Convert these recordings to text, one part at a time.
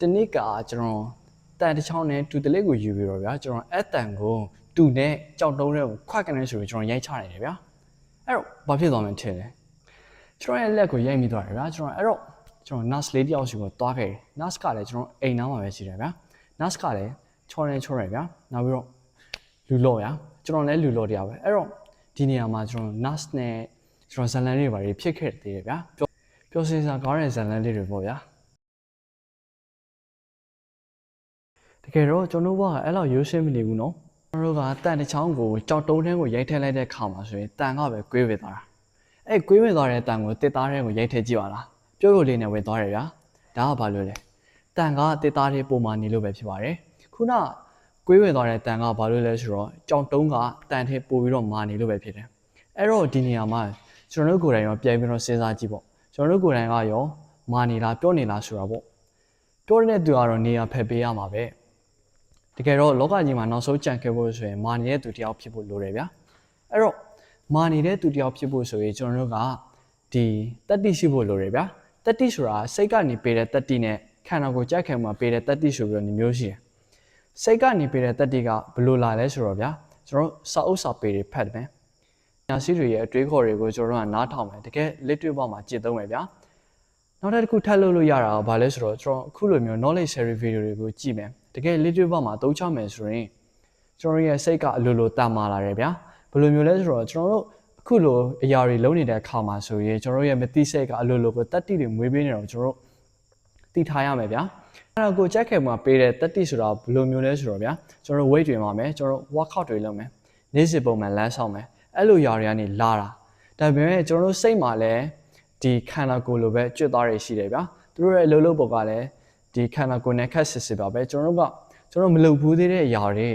တနည်းကကျွန်တော်တန်တစ်ချောင်းနဲ့တူတလေးကိုယူပြီးတော့ဗျာကျွန်တော်အဲ့တန်ကိုတူနဲ့ကြောက်တုံးတဲ့ကိုခွက်ကနေဆိုပြီးကျွန်တော်ရိုက်ချနိုင်တယ်ဗျာအဲ့တော့ဘာဖြစ်သွားမလဲထင်တယ်ကျွန်တော်ရဲ့လက်ကိုရိုက်မိသွားတယ်ဗျာကျွန်တော်အဲ့တော့ကျွန်တော် nurse လေးတယောက်စီကိုတွားခဲ့တယ် nurse ကလည်းကျွန်တော်အိမ်နားမှာပဲရှိတယ်ဗျာ nurse ကလည်းချောနေချောတယ်ဗျာနောက်ပြီးတော့လူလော့ဗျာကျွန်တော်လည်းလူလော့တရားပဲအဲ့တော့ဒီနေရာမှာကျွန်တော် nurse နဲ့ကျွန်တော်ဇလန်လေးတွေဘာတွေဖြစ်ခဲ့သေးတယ်ဗျာပြောပြောစင်စာကောင်းတဲ့ဇလန်လေးတွေပေါ့ဗျာ ကယ်တော့ကျွန်တော်တို့ကအဲ့လောက်ရိုးရှင်းမနေဘူးနော်ကျွန်တော်တို့ကတန်တစ်ချောင်းကိုကြောက်တုံးထဲကိုရိုက်ထည့်လိုက်တဲ့ခါမှာဆိုရင်တန်ကပဲကွေးဝေသွားတာအဲ့ကွေးဝေသွားတဲ့တန်ကိုတစ်သားထဲကိုရိုက်ထည့်ကြည့်ပါလားပြုတ်ရုပ်လေးနဲ့ဝေသွားတယ်ဗျာဒါကဘာလို့လဲတန်ကတစ်သားထဲပုံမှန်နေလို့ပဲဖြစ်ပါတယ်ခုနကွေးဝေသွားတဲ့တန်ကဘာလို့လဲဆိုတော့ကြောက်တုံးကတန်ထဲပို့ပြီးတော့မာနေလို့ပဲဖြစ်တယ်အဲ့တော့ဒီနေရာမှာကျွန်တော်တို့ကိုယ်တိုင်ရောပြန်ပြီးတော့စဉ်းစားကြည့်ပေါ့ကျွန်တော်တို့ကိုယ်တိုင်ကရောမာနေလားပြောနေလားဆိုတာပေါ့ပြောတဲ့သူကတော့နေရာဖယ်ပေးရမှာပဲ တကယ်တော့လောကကြီးမှာနောက်ဆုံးကြံခဲ့ဖို့ဆိုရင်မာနေတဲ့သူတစ်ယောက်ဖြစ်ဖို့လိုတယ်ဗျာအဲ့တော့မာနေတဲ့သူတစ်ယောက်ဖြစ်ဖို့ဆိုရင်ကျွန်တော်တို့ကဒီတတ္တိရှိဖို့လိုတယ်ဗျာတတ္တိဆိုတာစိတ်ကနေပေးတဲ့တတ္တိနဲ့ခန္ဓာကိုယ်ကြက်ခဲမှာပေးတဲ့တတ္တိဆိုပြီးတော့ညီမျိုးရှိတယ်စိတ်ကနေပေးတဲ့တတ္တိကဘယ်လိုလာလဲဆိုတော့ဗျာကျွန်တော်စာအုပ်စာပေတွေဖတ်တယ်ညာစီတွေရဲ့အတွေးခေါ်တွေကိုကျွန်တော်တို့ကနားထောင်မယ်တကယ်လက်တွေ့ပေါ်မှာကြည့်သုံးမယ်ဗျာနောက်တစ်ခုထပ်လုပ်လို့ရတာကဘာလဲဆိုတော့ကျွန်တော်အခုလိုမျိုး knowledge sharing video တွေကိုကြည့်မယ်တ ကယ် literature ဘက်မှာသုံးချမယ်ဆိုရင်ကျွန်တော်ရဲ့စိတ်ကအလိုလိုတန်မာလာတယ်ဗျာဘယ်လိုမျိုးလဲဆိုတော့ကျွန်တော်တို့အခုလိုအရာတွေလုံးနေတဲ့အခါမှာဆိုရင်ကျွန်တော်တို့ရဲ့မသိစိတ်ကအလိုလိုကိုတတ္တိတွေမွေးပေးနေတော့ကျွန်တော်တို့သိထားရမယ်ဗျာအဲ့ဒါကိုချက်ခဲမှာပေးတဲ့တတ္တိဆိုတာဘယ်လိုမျိုးလဲဆိုတော့ဗျာကျွန်တော်တို့ weight တွေမှာမယ်ကျွန်တော်တို့ workout တွေလုပ်မယ်နေ့စဉ်ပုံမှန်လမ်းဆောင်မယ်အဲ့လိုຢာတွေကနေလာတာဒါပေမဲ့ကျွန်တော်တို့စိတ်မှာလည်းဒီခန္ဓာကိုယ်လိုပဲကျွတ်သားတွေရှိတယ်ဗျာသူတို့ရဲ့အလုပ်လုပ်ပုံကလည်း ဒီခန္ဓာကိုယ်နဲ့ခက်စစ်စစ်ပါပဲကျွန်တော်တို့ကကျွန်တော်မလုပ်ဘူးသေးတဲ့အရာတွေ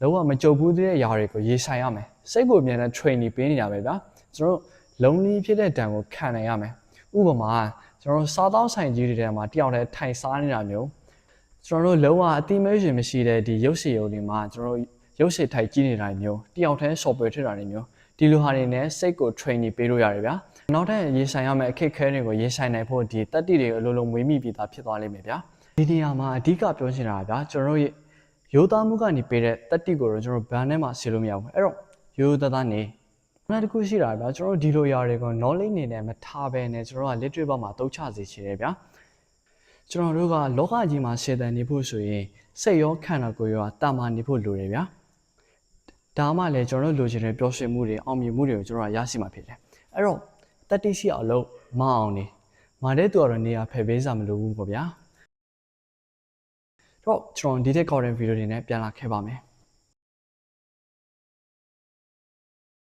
လုံးဝမကြုံဘူးသေးတဲ့အရာတွေကိုရေးဆိုင်ရမယ်စိတ်ကိုအမြဲတမ်း training ပေးနေတာပဲဗျာကျွန်တော်တို့လုံးလီဖြစ်တဲ့တံကိုခံနိုင်ရမယ်ဥပမာကျွန်တော်တို့စားသောက်ဆိုင်ကြီးတွေထဲမှာတယောက်တည်းထိုင်စားနေတာမျိုးကျွန်တော်တို့လုံးဝအတိမဲရှင်မရှိတဲ့ဒီရုပ်ရှင်ရုံတွေမှာကျွန်တော်တို့ရုပ်ရှင်ထိုင်ကြည့်နေတာမျိုးတယောက်တည်း software ထည့်တာတွေမျိုးဒီလိုဟာတွေနဲ့စိတ်ကို training ပေးလို့ရတယ်ဗျာနောက်ထပ်ရေးဆိုင်ရမယ့်အခက်အခဲတွေကိုရေးဆိုင်နိုင်ဖို့ဒီတက်တိတွေအလိုလိုမွေးမိပြီးသားဖြစ်သွားလိမ့်မယ်ဗျာ ဒီနေရာမှာအဓိကပြောချင်တာကဗျာကျွန်တော်တို့ရဲ့ရိုးသားမှုကနေပေးတဲ့တက်တိကိုတော့ကျွန်တော်ဘန်ထဲမှာဆေလို့မရဘူးအဲ့တော့ရိုးရိုးသားသားနေနောက်တစ်ခုရှိတာဗျာကျွန်တော်တို့ဒီလိုຢာတွေကို knowledge နေနဲ့မထားဘဲနဲ့ကျွန်တော်က literature ဘက်မှာတုံ့ချစေချင်တယ်ဗျာကျွန်တော်တို့ကလောကကြီးမှာရှေ့တန်နေဖို့ဆိုရင်စိတ်ရောခန္ဓာကိုယ်ရောတာမာနေဖို့လိုတယ်ဗျာဒါမှလည်းကျွန်တော်တို့လိုချင်တဲ့ပျော်ရွှင်မှုတွေအောင်မြင်မှုတွေကိုကျွန်တော်ကရရှိမှာဖြစ်တယ်အဲ့တော့တတိရှိအောင်လို့မအောင်နေမာတဲ့သူကတော့နေရာဖယ်ပေးစားမလို့ဘူးပေါ့ဗျာ တော့ကျွန်တော်ဒီတဲ့ content video တွေနဲ့ပြန်လာခဲ့ပါမယ်